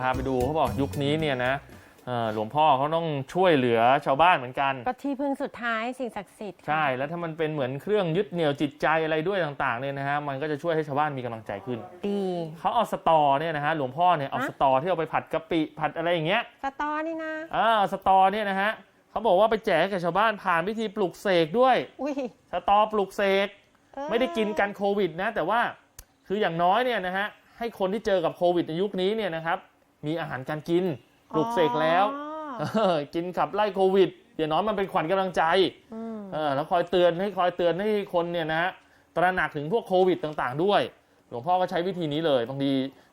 พาไปดูเขาบอกยุคนี้เนี่ยนะเอ่อหลวงพ่อเขาต้องช่วยเหลือชาวบ้านเหมือนกัน ก็ที่พึ่งสุดท้ายสิ่งศักดิ์สิทธิ์ค่ะใช่ แล้วถ้ามันเป็นเหมือนเครื่องยึดเหนี่ยวจิตใจอะไรด้วยต่างๆเนี่ยนะฮะมันก็จะช่วยให้ชาวบ้านมีกำลังใจขึ้น ดีเขาเอาสตอเนี่ยนะฮะหลวงพ่อเนี่ยเอาฮะสตอที่เอาไปผัดกะปิผัดอะไรอย่างเงี้ยสตอนี่นะอ่าสตอเนี่ยนะฮะเขาบอกว่าไปแจกให้กับชาวบ้านผ่านพิธีปลุกเสกด้วยอุ้ยสตอปลุกเสกเออไม่ได้กินกันโควิดนะ แต่ว่าคืออย่างน้อยเนี่ยนะฮะให้คนที่เจอกับโควิดในยุคนี้เนี่ยนะครับ มีอาหารการกินปลุกเสกแล้วอ๋อเออกินขับไล่โควิดอย่างน้อยมันเป็นขวัญกำลังใจอืมเออแล้วคอยเตือนให้คอยเตือนให้คนเนี่ยนะฮะตระหนักถึงพวกโควิดต่างๆ ด้วย หลวงพ่อก็ใช้วิธีนี้เลยบางที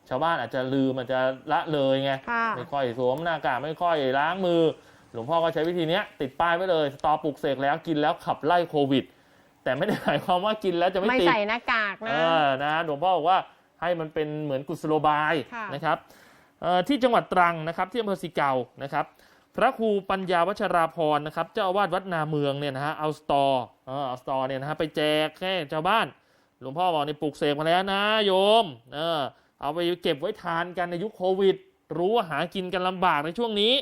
ชาวบ้านอาจจะลืมอาจจะละเลยไงค่ะไม่ค่อยสวมหน้ากากไม่ค่อยล้างมือ หลวงพ่อก็ใช้วิธีเนี้ยติดป้ายไว้เลยสตอปลุกเสกแล้วกินแล้วขับไล่โควิด แต่ไม่ได้หมายความว่ากินแล้วจะไม่ไม่ติดใส่หน้ากากนะเออนะฮะหลวงพ่อบอกว่าให้มันเป็นเหมือนกุศโลบายค่ะนะครับเอ่อ ที่จังหวัดตรังนะครับที่อำเภอสีเกานะครับ พระครูปัญญาวัชราพรนะครับเจ้าอาวาสวัดนาเมืองเนี่ยนะฮะเอาสตอเออเอาสตอเนี่ยนะฮะไปแจกแค่ชาวบ้าน หลวงพ่อบอกนี่ปลูกเสกมาแล้วนะโยมเออเอาไปเก็บไว้ทานกันในยุคโควิด รู้ว่าหากินกันลำบากในช่วงนี้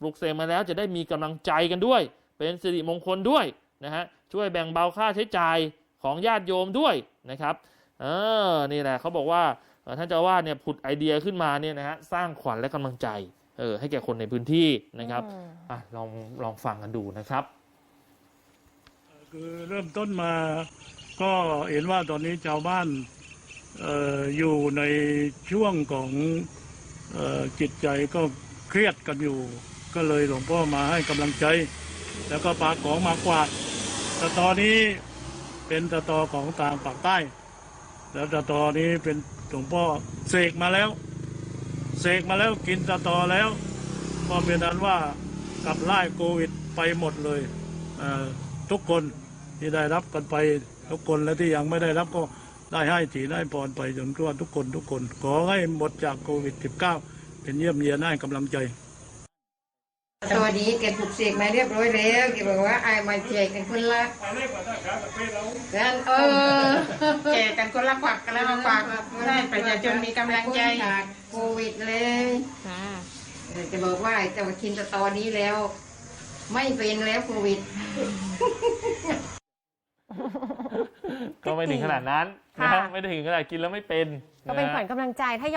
ปลูกเสกมาแล้วจะได้มีกำลังใจกันด้วย เป็นสิริมงคลด้วยนะฮะช่วยแบ่งเบาค่าใช้จ่ายของญาติโยมด้วยนะครับเออนี่แหละเขาบอกว่า ท่านเจ้าอาวาสเนี่ยผุดไอเดียขึ้นมาเนี่ยนะฮะสร้างขวัญและกำลังใจเออให้แก่คนในพื้นที่นะครับอืมอะลองลองฟังกันดูนะครับ คือเริ่มต้นมาก็เห็นว่าตอนนี้ชาวบ้านเอออยู่ในช่วงของเออจิตใจก็เครียดกันอยู่ ก็เลยหลวงพ่อมาให้กำลังใจ แล้วก็ปาของมากวาดแต่ตอนนี้เป็นตะตอของทางปากใต้ แล้วตะตอนี้เป็น หลวงพ่อเสกมาแล้ว เสกมาแล้วกินตะตอแล้วก็เป็นนั้นว่ากับไล่โควิดไปหมดเลยทุกคนที่ได้รับกันไปทุกคนและที่ยังไม่ได้รับก็ได้ให้ถีได้พรไปจนทั่วทุกคนทุกคน ขอให้หมดจากโควิด -19 เป็นเยี่ยมเยียนให้กำลังใจ สวัสดีแกปลุกเสกมาเรียบร้อยแล้วแกบอกว่าไอายมาแจกกันคนละกันเออแจกกันคนละขวักกันแล้วมาฝากให้ประชาชนมีกำลังใจจากโควิดเลยค่ะเออแกบอกว่าแต่ว่ากินสตอนี้แล้ว ไม่เป็นแล้วโควิด ก็ไม่ถึงขนาดนั้นนะค่ะไม่ได้ถึงขนาดกินแล้วไม่เป็น ก็เป็นนะขวัญกำลังใจถ้าย้อน